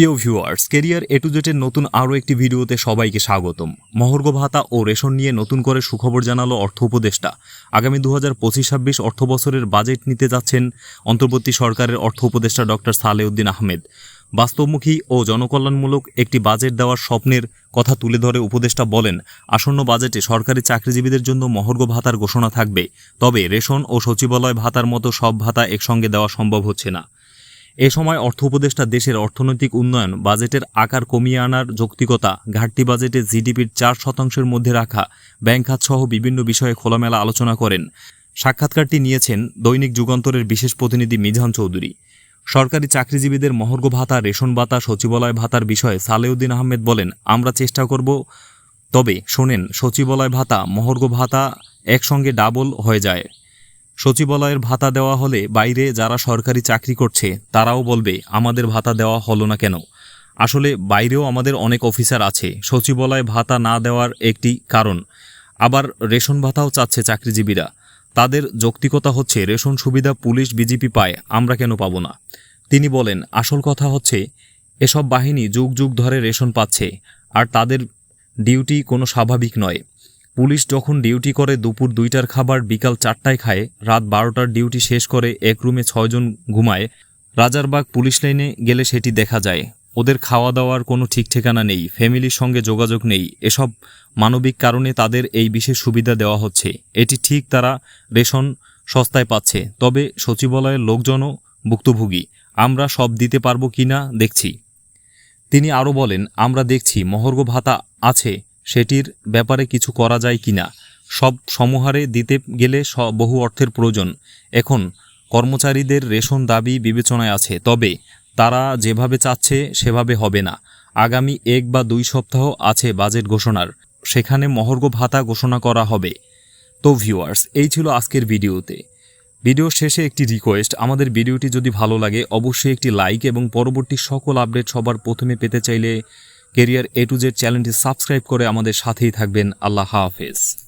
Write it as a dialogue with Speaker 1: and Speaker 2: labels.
Speaker 1: প্রিয় viewers, career A to জেটের নতুন আরও একটি ভিডিওতে সবাইকে স্বাগতম। মহর্গ ভাতা ও রেশন নিয়ে নতুন করে সুখবর জানালো অর্থ উপদেষ্টা। আগামী দু হাজার পঁচিশ ছাব্বিশ অর্থ বছরের বাজেট নিতে যাচ্ছেন অন্তর্বর্তী সরকারের অর্থ উপদেষ্টা ডক্টর সালেউদ্দিন আহমেদ। বাস্তবমুখী ও জনকল্যাণমূলক একটি বাজেট দেওয়ার স্বপ্নের কথা তুলে ধরে উপদেষ্টা বলেন, আসন্ন বাজেটে সরকারি চাকরিজীবীদের জন্য মহর্ঘ ভাতার ঘোষণা থাকবে। তবে রেশন ও সচিবালয় ভাতার মতো সব ভাতা একসঙ্গে দেওয়া সম্ভব হচ্ছে না। এ সময় অর্থ উপদেষ্টা দেশের অর্থনৈতিক উন্নয়ন, বাজেটের আকার কমিয়ে আনার যৌক্তিকতা, ঘাটতি বাজেটে জিডিপির চার শতাংশের মধ্যে রাখা, ব্যাংক খাত সহ বিভিন্ন বিষয়ে খোলামেলা আলোচনা করেন। সাক্ষাৎকারটি নিয়েছেন দৈনিক যুগান্তরের বিশেষ প্রতিনিধি মিজান চৌধুরী। সরকারি চাকরিজীবীদের মহর্ঘ ভাতা, রেশন ভাতা, সচিবালয় ভাতার বিষয়ে সালেউদ্দিন আহমেদ বলেন, আমরা চেষ্টা করব। তবে শোনেন, সচিবালয় ভাতা, মহর্ঘ ভাতা একসঙ্গে ডাবল হয়ে যায়। সচিবালয়ের ভাতা দেওয়া হলে বাইরে যারা সরকারি চাকরি করছে, তারাও বলবে, আমাদের ভাতা দেওয়া হলো না কেন? আসলে বাইরেও আমাদের অনেক অফিসার আছে, সচিবালয় ভাতা না দেওয়ার একটি কারণ। আবার রেশন ভাতাও চাচ্ছে চাকরিজীবীরা। তাদের যৌক্তিকতা হচ্ছে, রেশন সুবিধা পুলিশ, বিজেপি পায়, আমরা কেন পাবো না? তিনি বলেন, আসল কথা হচ্ছে, এসব বাহিনী যুগ যুগ ধরে রেশন পাচ্ছে, আর তাদের ডিউটি কোনো স্বাভাবিক নয়। পুলিশ যখন ডিউটি করে দুপুর দুইটার খাবার, বিকাল চারটায় খায়, রাত বারোটার ডিউটি শেষ করে এক রুমে ছয়জন ঘুমায়, রাজারবাগ পুলিশ লাইনে গেলে সেটি দেখা যায়। ওদের খাওয়া দাওয়ার কোনো ঠিক ঠিকানা নেই, ফ্যামিলির সঙ্গে যোগাযোগ নেই, এসব মানবিক কারণে তাদের এই বিশেষ সুবিধা দেওয়া হচ্ছে। এটি ঠিক তারা রেশন সস্তায় পাচ্ছে, তবে সচিবালয়ের লোকজনও ভুক্তভোগী। আমরা সব দিতে পারব কিনা দেখছি। তিনি আরও বলেন, আমরা দেখছি, মহর্ঘ ভাতা আছে সেটির ব্যাপারে কিছু করা যায় কি না সব সমহারে দিতে গেলে বহু অর্থের প্রয়োজন। এখন, কর্মচারীদের রেশন দাবি বিবেচনায় আছে, তবে তারা যেভাবে চাচ্ছে সেভাবে হবে না। আগামী এক বা দুই সপ্তাহ আছে বাজেট ঘোষণার। সেখানে মহর্ঘ ভাতা ঘোষণা করা হবে। তো ভিউয়ার্স, এই ছিল আজকের ভিডিওতে। ভিডিও শেষে একটি রিকোয়েস্ট, আমাদের ভিডিওটি যদি ভালো লাগে, অবশ্যই একটি লাইক এবং পরবর্তী সকল আপডেট সবার প্রথমে পেতে চাইলে কেরিয়ার এ টু জেড চ্যানেলটি সাবস্ক্রাইব করে আমাদের সাথেই থাকবেন। আল্লাহ হাফেজ।